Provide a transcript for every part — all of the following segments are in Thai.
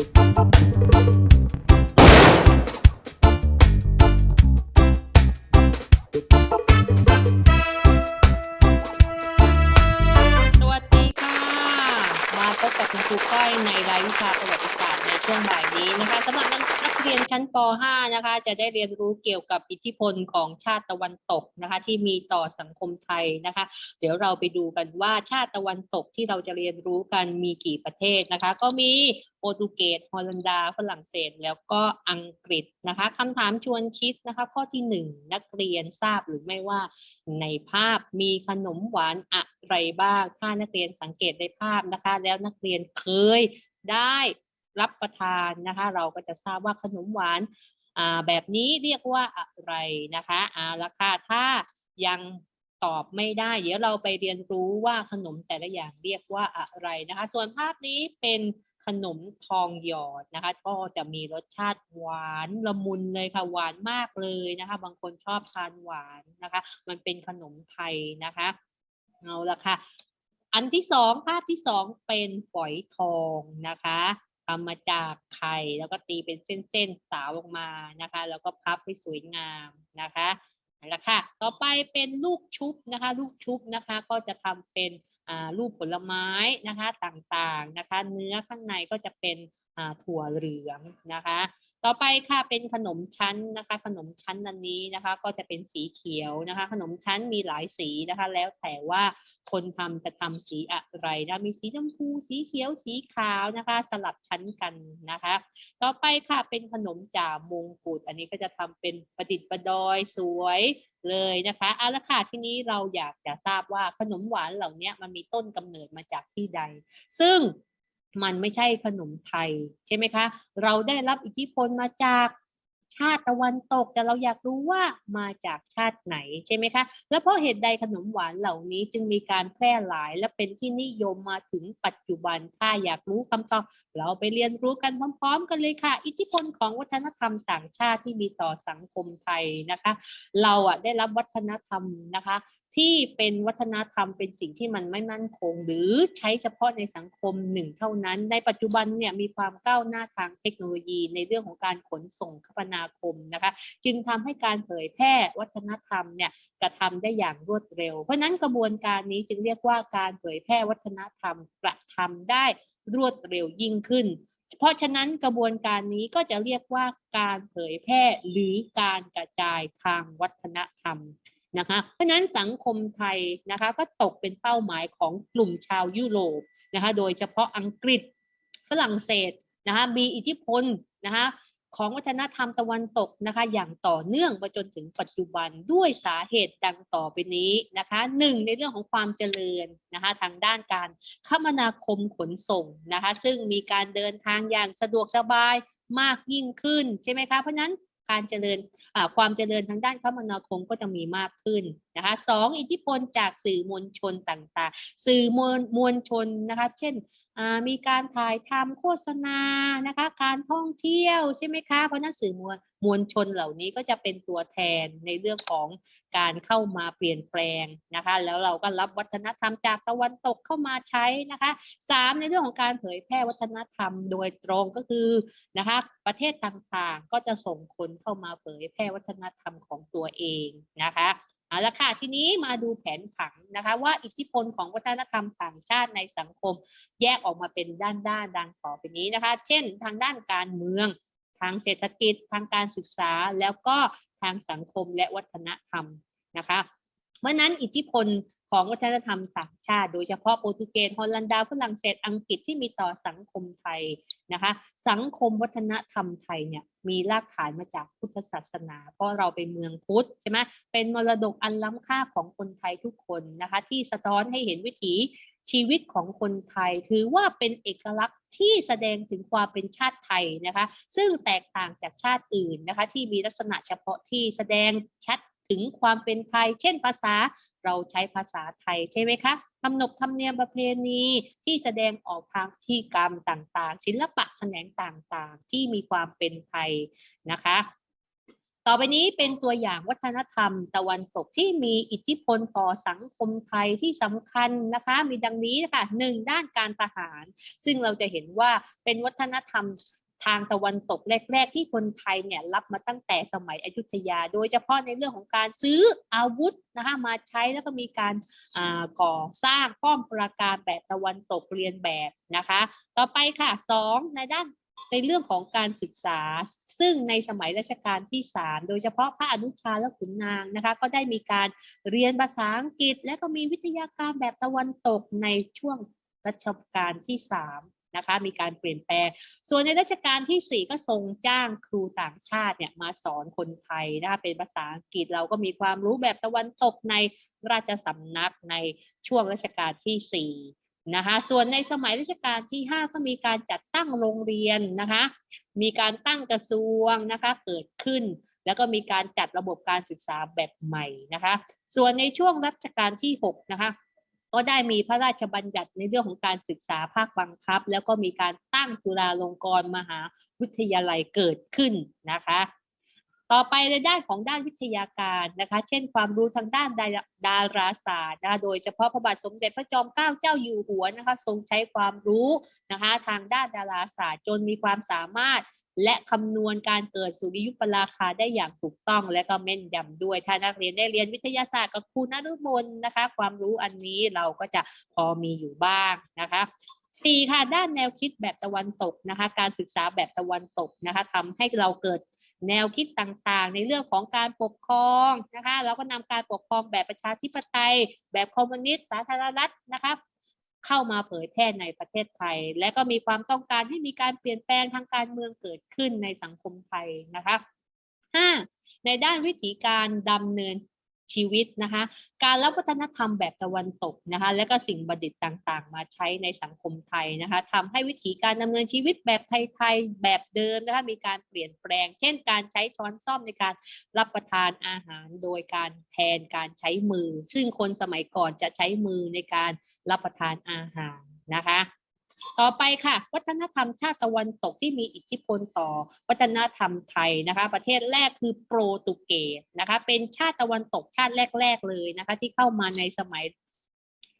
สวัสดีค่ะ มาพบกับคุณครูก้อยในรายวิชาประวัติศาสตร์ในช่วงบ่ายนี้นะคะสำหรับนัก เรียนชั้นป .5 นะคะ จะได้เรียนรู้เกี่ยวกับอิทธิพลของชาติตะวันตกนะคะ ที่มีต่อสังคมไทยนะคะ เดี๋ยวเราไปดูกันว่าชาติตะวันตกที่เราจะเรียนรู้กันมีกี่ประเทศนะคะ ก็มีโปรตุเกสฮอลันดา ฝรั่งเศส แล้วก็อังกฤษนะคะคำถามชวนคิดนะคะ ข้อที่หนึ่งนักเรียนทราบหรือไม่ว่าในภาพมีขนมหวานอะไรบ้าง ถ้านักเรียนสังเกตในภาพนะคะ แล้วนักเรียนเคยได้ รับประทานนะคะ เราก็จะทราบว่าขนมหวานแบบนี้เรียกว่าอะไรนะคะเอาละค่ะถ้ายังตอบไม่ได้ เดี๋ยวเราไปเรียนรู้ว่าขนมแต่ละอย่างเรียกว่าอะไรนะคะ ส่วนภาพนี้เป็นขนมทองหยอดนะคะ ก็จะมีรสชาติหวานละมุนเลยค่ะหวานมากเลยนะคะ บางคนชอบทานหวานนะคะ มันเป็นขนมไทยนะคะเอาละค่ะ อันที่สองภาพที่สองเป็นฝอยทองนะคะ ทำมาจากไข่แล้วก็ตีเป็นเส้นๆสาวออกมานะคะ แล้วก็พับให้สวยงามนะคะเอาละค่ะ ต่อไปเป็นลูกชุบนะคะ ลูกชุบนะคะก็จะทำเป็นอ่ารูปผลไม้นะคะต่างๆนะคะ เนื้อข้างในก็จะเป็นอ่าถั่วเหลืองนะคะ ต่อไปค่ะเป็นขนมชั้นนะคะ ขนมชั้นอันนี้นะคะ ก็จะเป็นสีเขียวนะคะ ขนมชั้นมีหลายสีนะคะ แล้วแต่ว่าคนทำจะทำสีอะไรนะมีสีชมพูสีเขียวสีขาวนะคะ สลับชั้นกันนะคะ ต่อไปค่ะเป็นขนมจ่ามงกุฎอันนี้ก็จะทำเป็นประดิษฐ์ประดอยสวยเลยนะคะเอาละค่ะทีนี้เราอยากจะทราบว่าขนมหวานเหล่านี้มันมีต้นกำเนิดมาจากที่ใด ซึ่ง มันไม่ใช่ขนมไทยใช่ไหมคะ เราได้รับอิทธิพลมาจากชาติตะวันตก แต่เราอยากรู้ว่ามาจากชาติไหนใช่ไหมคะ แล้วเพราะเหตุใดขนมหวานเหล่านี้จึงมีการแพร่หลายและเป็นที่นิยมมาถึงปัจจุบันถ้าอยากรู้คำตอบ เราไปเรียนรู้กันพร้อม ๆ กันเลยค่ะ อิทธิพลของวัฒนธรรมต่างชาติที่มีต่อสังคมไทยนะคะ เราอะได้รับวัฒนธรรมนะคะ ที่เป็นวัฒนธรรมเป็นสิ่งที่มันไม่มั่นคง หรือใช้เฉพาะในสังคมหนึ่งเท่านั้น ในปัจจุบันเนี่ยมีความก้าวหน้าทางเทคโนโลยีในเรื่องของการขนส่งคมนาคมนะคะจึงทำให้การเผยแพร่วัฒนธรรมเนี่ยกระทำได้อย่างรวดเร็ว เพราะฉะนั้นกระบวนการนี้จึงเรียกว่าการเผยแพร่วัฒนธรรมกระทำได้รวดเร็วยิ่งขึ้นเพราะฉะนั้นกระบวนการนี้ก็จะเรียกว่าการเผยแพร่หรือการกระจายทางวัฒนธรรม นะคะ เพราะฉะนั้นสังคมไทยนะคะก็ตกเป็นเป้าหมายของกลุ่มชาวยุโรปนะคะโดยเฉพาะอังกฤษฝรั่งเศสนะคะมีอิทธิพลนะคะของวัฒนธรรมตะวันตกนะคะอย่างต่อเนื่องไปจนถึงปัจจุบันด้วยสาเหตุดังต่อไปนี้นะคะหนึ่งในเรื่องของความเจริญนะคะทางด้านการคมนาคมขนส่งนะคะซึ่งมีการเดินทางอย่างสะดวกสบายมากยิ่งขึ้นใช่ไหมคะเพราะนั้น การเจริญความเจริญทางด้านคมนาคมก็จะมีมากขึ้นนะคะสองอิทธิพลจากสื่อมวลชนต่างๆ สื่อมวลมวลชนนะคะ เช่นมีการถ่ายทำโฆษณานะคะ การท่องเที่ยวใช่ไหมคะ เพราะนั้นสื่อมวลมวลชนเหล่านี้ก็จะเป็นตัวแทนในเรื่องของการเข้ามาเปลี่ยนแปลงนะคะ แล้วเราก็รับวัฒนธรรมจากตะวันตกเข้ามาใช้นะคะสามในเรื่องของการเผยแพร่วัฒนธรรมโดยตรงก็คือนะคะ ประเทศต่างๆก็จะส่งคนเข้ามาเผยแพร่วัฒนธรรมของตัวเองนะคะ เอาละค่ะทีนี้มาดูแผนผังนะคะว่าอิทธิพลของวัฒนธรรมต่างชาติในสังคมแยกออกมาเป็นด้านๆดังต่อไปนี้นะคะ เช่น ทางด้านการเมือง ทางเศรษฐกิจ ทางการศึกษาแล้วก็ทางสังคมและวัฒนธรรมนะคะ เพราะนั้นอิทธิพล ของวัฒนธรรมต่างชาติ โดยเฉพาะโปรตุเกสฮอลันดาฝรั่งเศสอังกฤษที่มีต่อสังคมไทยนะคะ สังคมวัฒนธรรมไทยเนี่ยมีรากฐานมาจากพุทธศาสนา เพราะเราเป็นเมืองพุทธใช่ไหมเป็นมรดกอันล้ำค่าของคนไทยทุกคนนะคะ ที่สะท้อนให้เห็นวิถีชีวิตของคนไทยถือว่าเป็นเอกลักษณ์ที่แสดงถึงความเป็นชาติไทยนะคะ ซึ่งแตกต่างจากชาติอื่นนะคะ ที่มีลักษณะเฉพาะที่แสดงชัด ถึงความเป็นไทย เช่นภาษาเราใช้ภาษาไทยใช่ไหมคะขนบธรรมเนียมประเพณีที่แสดงออกทางพิธีกรรมต่างๆ ศิลปะแขนงต่างๆ ที่มีความเป็นไทยนะคะ ต่อไปนี้เป็นตัวอย่างวัฒนธรรมตะวันตกที่มีอิทธิพลต่อสังคมไทยที่สำคัญนะคะ มีดังนี้นะคะหนึ่งด้านการทหาร ซึ่งเราจะเห็นว่าเป็นวัฒนธรรม ทางตะวันตกแรก ๆ ที่คนไทยเนี่ยรับมาตั้งแต่สมัยอยุธยา โดยเฉพาะในเรื่องของการซื้ออาวุธนะคะมาใช้แล้วก็มีการก่อสร้างป้อมปราการแบบตะวันตกเรียนแบบนะคะ ต่อไปค่ะสองในด้านในเรื่องของการศึกษา ซึ่งในสมัยรัชกาลที่สามโดยเฉพาะพระอนุชาและขุนนางนะคะก็ได้มีการเรียนภาษาอังกฤษ และก็มีวิทยาการแบบตะวันตกในช่วงรัชกาลที่สาม นะคะ มีการเปลี่ยนแปลง ส่วนในรัชกาลที่ 4 ก็ทรงจ้างครูต่างชาติเนี่ยมาสอนคนไทยนะคะเป็นภาษาอังกฤษเราก็มีความรู้แบบตะวันตกในราชสำนักในช่วงรัชกาลที่ 4 นะคะ ส่วนในสมัยรัชกาลที่ 5 ก็มีการจัดตั้งโรงเรียนนะคะ มีการตั้งกระทรวงนะคะเกิดขึ้นแล้วก็มีการจัดระบบการศึกษาแบบใหม่นะคะ ส่วนในช่วงรัชกาลที่ 6 นะคะ ก็ได้มีพระราชบัญญัติในเรื่องของการศึกษาภาคบังคับ แล้วก็มีการตั้งจุฬาลงกรณ์มหาวิทยาลัยเกิดขึ้นนะคะ ต่อไปในด้านของด้านวิทยาการนะคะ เช่นความรู้ทางด้านดาดาราศาสตร์นะคะโดยเฉพาะพระบาทสมเด็จพระจอมเกล้าเจ้าอยู่หัวนะคะ ทรงใช้ความรู้นะคะ ทางด้านดาราศาสตร์จนมีความสามารถ และคำนวณการเกิดสุริยุปราคาได้อย่างถูกต้องและก็แม่นยำด้วย ถ้านักเรียนได้เรียนวิทยาศาสตร์กับครูนฤมลนะคะ ความรู้อันนี้เราก็จะพอมีอยู่บ้างนะคะสี่ค่ะด้านแนวคิดแบบตะวันตกนะคะ การศึกษาแบบตะวันตกนะคะทำให้เราเกิดแนวคิดต่างๆ ในเรื่องของการปกครองนะคะ เราก็นำการปกครองแบบประชาธิปไตย แบบคอมมิวนิสต์สาธารณรัฐนะคะ เข้ามาเผยแพร่ในประเทศไทย และก็มีความต้องการให้มีการเปลี่ยนแปลงทางการเมืองเกิดขึ้นในสังคมไทยนะคะห้าในด้านวิธีการดำเนิน ชีวิตนะคะ การรับวัฒนธรรมแบบตะวันตกนะคะ และก็สิ่งประดิษฐ์ต่างๆ มาใช้ในสังคมไทยนะคะทำให้วิธีการดำเนินชีวิตแบบไทยๆแบบเดิมนะคะมีการเปลี่ยนแปลง เช่น การใช้ช้อนซ่อมในการรับประทานอาหาร โดยการแทนการใช้มือ ซึ่งคนสมัยก่อนจะใช้มือในการรับประทานอาหารนะคะ ต่อไปค่ะ วัฒนธรรมชาติตะวันตกที่มีอิทธิพลต่อ วัฒนธรรมไทยนะคะ ประเทศแรกคือโปรตุเกสนะคะ เป็นชาติตะวันตกชาติแรก ๆ เลยนะคะ ที่เข้ามาในสมัย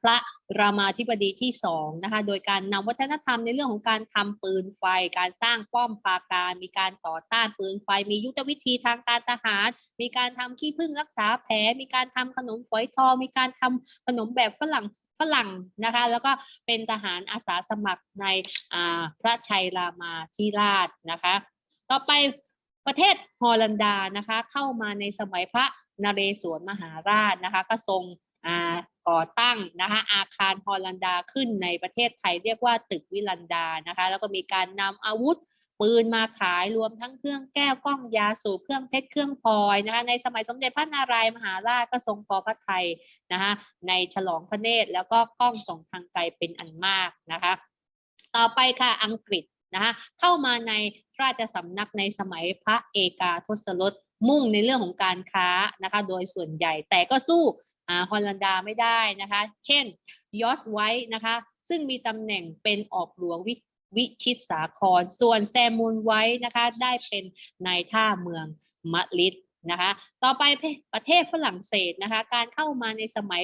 พระรามาธิบดีที่สองนะคะ โดยการนำวัฒนธรรมในเรื่องของการทำปืนไฟ การสร้างป้อมปราการ มีการต่อต้านปืนไฟ มียุทธวิธีทางการทหาร มีการทำขี้ผึ้งรักษาแผล มีการทำขนมฝอยทอง มีการทำขนมแบบฝรั่ง ฝรั่งนะคะ แล้วก็เป็นทหารอาสาสมัครในพระชัยรามาธิราชนะคะ ต่อไปประเทศฮอลันดานะคะ เข้ามาในสมัยพระนเรศวรมหาราชนะคะ ก็ทรงอ่าก่อตั้งนะคะอาคารฮอลันดาขึ้นในประเทศไทยเรียกว่าตึกวิลันดานะคะ แล้วก็มีการนำอาวุธ ปืนมาขายรวมทั้งเครื่องแก้วกล้องยาสูบเครื่องเพชรเครื่องพลอยนะคะในสมัยสมเด็จพระนารายณ์มหาราชก็ทรงพอพระไทยนะคะในฉลองพระเนตรแล้วก็กล้องส่งทางไกลเป็นอันมากนะคะต่อไปค่ะอังกฤษนะคะเข้ามาในราชสำนักในสมัยพระเอกาทศรสมุ่งในเรื่องของการค้านะคะโดยส่วนใหญ่แต่ก็สู้อ่าฮอลันดาไม่ได้นะคะ เช่นยอสไว้นะคะ ซึ่งมีตำแหน่งเป็นออกหลวงวิ วิชิตสาคร ส่วนแซมูลไว้นะคะได้เป็นนายท่าเมืองมะลิดนะคะ ต่อไปประเทศฝรั่งเศสนะคะ การเข้ามาในสมัย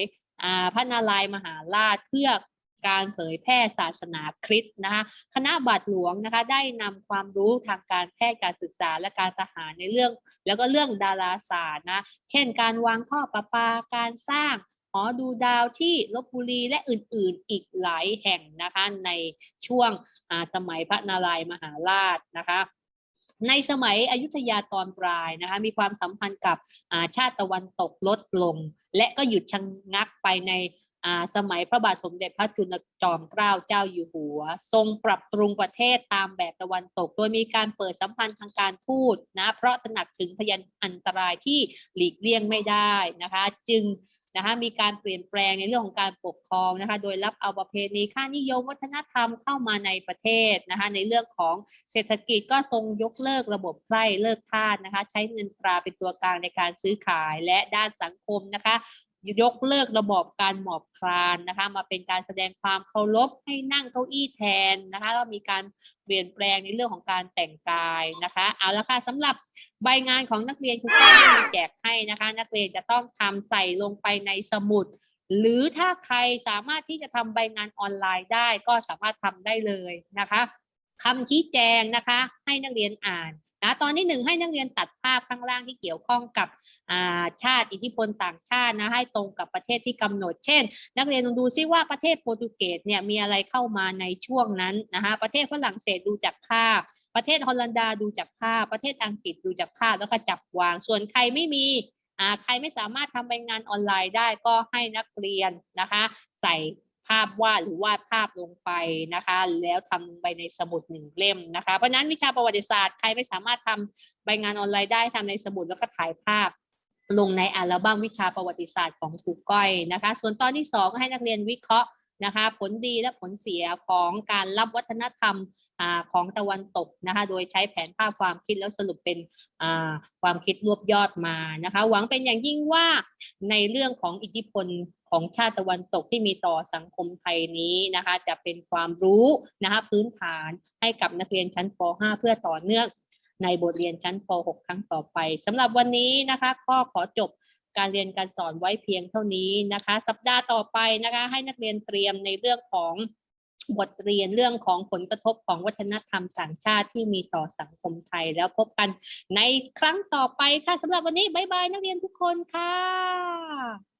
พระนารายมหาราชเพื่อการเผยแพร่ศาสนาคริสต์นะคะคณะบาทหลวงนะคะได้นำความรู้ทางการแพทย์การศึกษาและการทหารในเรื่อง แล้วก็เรื่องดาราศาสตร์นะเช่น การวางท่อประปาการสร้าง อดูดาวที่ลบบุรีและอื่นๆอีกหลายแห่งนะคะในช่วงสมัยพระนารายมหาราชนะคะในสมัยอยุธยาตอนปลายนะคะมีความสัมพันธ์กับาชาติตะวันตกลดลง และก็หยุดชะงงักไปใน สมัยพระบาทสมเด็จพระจุลจอมเกล้าเจ้าอยู่หัว ทรงปรับปรุงประเทศตามแบบตะวันตก โดยมีการเปิดสัมพันธ์ทางการทูตนะเพราะตระหนักถึงพยานอันตรายที่หลีกเลี่ยงไม่ได้นะคะ จึงนะคะมีการเปลี่ยนแปลงในเรื่องของการปกครองนะคะโดยรับเอาประเพณีค่านิยมวัฒนธรรมเข้ามาในประเทศนะคะในเรื่องของเศรษฐกิจก็ทรงยกเลิกระบบไพร่เลิกทาสนะคะใช้เงินตราเป็นตัวกลางในการซื้อขายและด้านสังคมนะคะ ยกเลิกระบอบการหมอบคลานนะคะ มาเป็นการแสดงความเคารพให้นั่งเก้าอี้แทนนะคะแล้วมีการเปลี่ยนแปลงในเรื่องของการแต่งกายนะคะ เอาละค่ะสำหรับใบงานของนักเรียนครูก็มีแจกให้นะคะ นักเรียนจะต้องทำใส่ลงไปในสมุด หรือถ้าใครสามารถที่จะทำใบงานออนไลน์ได้ก็สามารถทำได้เลยนะคะคำชี้แจงนะคะ ให้นักเรียนอ่าน นะตอนที่หนึ่งให้นักเรียนตัดภาพข้างล่างที่เกี่ยวข้องกับอาชาติอิทธิพลต่างชาตินะให้ตรงกับประเทศที่กำหนด เช่น นักเรียนลองดูซิว่าประเทศโปรตุเกสเนี่ยมีอะไรเข้ามาในช่วงนั้นนะคะประเทศฝรั่งเศสดูจากภาพ ประเทศฮอลันดาดูจากภาพ ประเทศอังกฤษดูจากภาพแล้วก็จับวางส่วนใครไม่มีอาใครไม่สามารถทำใบงานออนไลน์ได้ก็ให้นักเรียนนะคะ ใส่ ภาพวาดหรือวาดภาพลงไปนะคะ แล้วทำลงไปในสมุดหนึ่งเล่มนะคะ เพราะนั้นวิชาประวัติศาสตร์ใครไม่สามารถทำใบงานออนไลน์ได้ทำในสมุดแล้วก็ถ่ายภาพลงในอัลบั้มวิชาประวัติศาสตร์ของครูก้อยนะคะ ส่วนตอนที่สองก็ให้นักเรียนวิเคราะห์นะคะ ผลดีและผลเสียของการรับวัฒนธรรมอ่าของตะวันตกนะคะ โดยใช้แผนภาพความคิดแล้วสรุปเป็นอ่าความคิดรวบยอดมานะคะ หวังเป็นอย่างยิ่งว่าในเรื่องของอิทธิพล ของชาติตะวันตกที่มีต่อสังคมไทยนี้นะคะ จะเป็นความรู้นะคะพื้นฐานให้กับนักเรียนชั้นป .5 เพื่อต่อเนื่องในบทเรียนชั้นป .6 ครั้งต่อไปสำหรับวันนี้นะคะก็ขอจบการเรียนการสอนไว้เพียงเท่านี้นะคะ สัปดาห์ต่อไปนะคะ ให้นักเรียนเตรียมในเรื่องของบทเรียนเรื่องของผลกระทบของวัฒนธรรมต่างชาติที่มีต่อสังคมไทย แล้วพบกันในครั้งต่อไปค่ะสำหรับวันนี้ บ๊ายบายนักเรียนทุกคนค่ะ